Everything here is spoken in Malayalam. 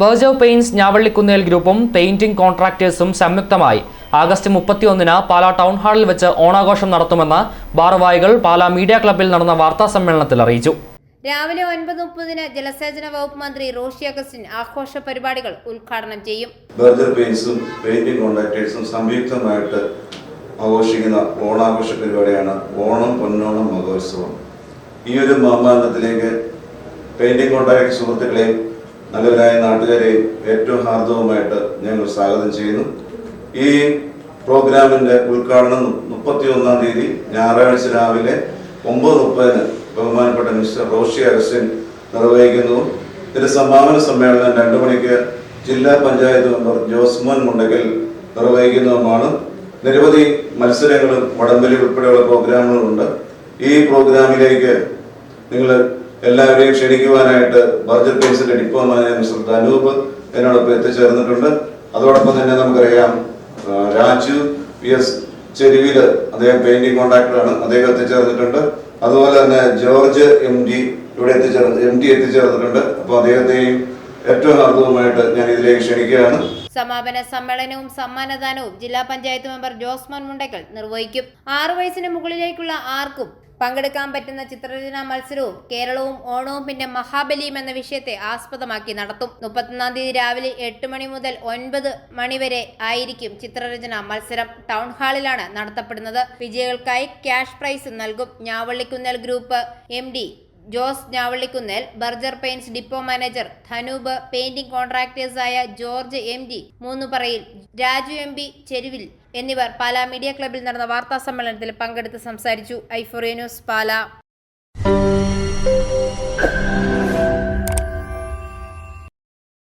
ബർജവ് പെയിൻസ് ഞാവള്ളിക്കുന്നേൽ ഗ്രൂപ്പും പെയിന്റിംഗ് കോൺട്രാക്ടേഴ്സും സംയുക്തമായി. ആഗസ്റ്റ് മുപ്പത്തിയൊന്നിന് പാലാ ടൗൺ ഹാളിൽ വെച്ച് ഓണാഘോഷം നടത്തുമെന്ന് ഭാരവാഹികൾ പാലാ മീഡിയ ക്ലബ്ബിൽ നടന്ന വാർത്താ സമ്മേളനത്തിൽ അറിയിച്ചു. രാവിലെ ഒൻപത് മുപ്പതിന് ജലസേചന വകുപ്പ് മന്ത്രി റോഷി അഗസ്റ്റിൻ ആഘോഷ പരിപാടികൾ ഉദ്ഘാടനം ചെയ്യും. ബർജർ പെയിൻസും പെയിന്റിംഗ് കോൺട്രാക്ടേഴ്സും സംയുക്തമായിട്ട് ആഘോഷിക്കുന്ന ഓണാഘോഷ പരിപാടിയാണ് ഓണം പൊന്നോണം മഹോത്സവം. ഈ ഒരു മാമാന്തത്തിലേക്ക് പെയിന്റിംഗ് കോൺട്രാക്ട് സുഹൃത്തുക്കളെയും നല്ലവരായ നാട്ടുകാരെ ഏറ്റവും ഹാർദവുമായിട്ട് ഞങ്ങൾ സ്വാഗതം ചെയ്യുന്നു. ഈ പ്രോഗ്രാമിന്റെ ഉദ്ഘാടനം മുപ്പത്തി ഒന്നാം തീയതി ഞായറാഴ്ച രാവിലെ ഒമ്പത് മുപ്പതിന് ബഹുമാനപ്പെട്ട മിസ്റ്റർ റോഷി അഗസ്റ്റിൻ നിർവഹിക്കുന്നു. ഇതിന്റെ സമാപന സമ്മേളനം രണ്ടു മണിക്ക് ജില്ലാ പഞ്ചായത്ത് മെമ്പർ ജോസ്മോൻ മുണ്ടകൽ നിർവഹിക്കുന്നതുമാണ്. നിരവധി മത്സരങ്ങളും വടംവലി ഉൾപ്പെടെയുള്ള പ്രോഗ്രാമുകളുണ്ട്. ഈ പ്രോഗ്രാമിലേക്ക് നിങ്ങൾ എല്ലാവരെയും ക്ഷണിക്കുവാനായിട്ട് ബർജർ പേസിന്റെ ഡിപ്പോ മിസ്റ്റർ അനൂപ് എന്നോടൊപ്പം എത്തിച്ചേർന്നിട്ടുണ്ട്. അതോടൊപ്പം തന്നെ നമുക്കറിയാം രാജു പി എസ് ചെരുവിൽ അദ്ദേഹം പെയിന്റിംഗ് കോൺട്രാക്ടറാണ് അദ്ദേഹം എത്തിച്ചേർന്നിട്ടുണ്ട്. അതുപോലെ തന്നെ ജോർജ് എം ഡി ഇവിടെ എത്തിച്ചേർന്ന് എം ഡി എത്തിച്ചേർന്നിട്ടുണ്ട്. അപ്പോൾ അദ്ദേഹത്തെയും ഏറ്റവും ഹാർദവുമായിട്ട് ഞാൻ ഇതിലേക്ക് ക്ഷണിക്കുകയാണ്. സമാപന സമ്മേളനവും സമ്മാനദാനവും ജില്ലാ പഞ്ചായത്ത് മെമ്പർ ജോസ്മോൻ മുണ്ടക്കൽ നിർവഹിക്കും. ആറു വയസ്സിന് മുകളിലേക്കുള്ള ആർക്കും പങ്കെടുക്കാൻ പറ്റുന്ന ചിത്രരചനാ മത്സരവും കേരളവും ഓണവും പിന്നെ മഹാബലിയും എന്ന വിഷയത്തെ ആസ്പദമാക്കി നടത്തും. മുപ്പത്തൊന്നാം തീയതി രാവിലെ എട്ട് മണി മുതൽ ഒൻപത് മണി വരെ ആയിരിക്കും ചിത്രരചനാ മത്സരം. ടൗൺ ഹാളിലാണ് നടത്തപ്പെടുന്നത്. വിജയികൾക്കായി ക്യാഷ് പ്രൈസ് നൽകും. Njavallikunnel group M Jose Njavallikunnel Berger paints depot manager Dhanoop painting കോൺട്രാക്ടേഴ്സായ George M G Moonnuparayil Raju M P Cheruvil എന്നിവർ പാലാ മീഡിയ ക്ലബിൽ നടന്ന വാർത്താ സമ്മേളനത്തിൽ പങ്കെടുത്ത് സംസാരിച്ചു. ഐഫോറിയ ന്യൂസ് പാല.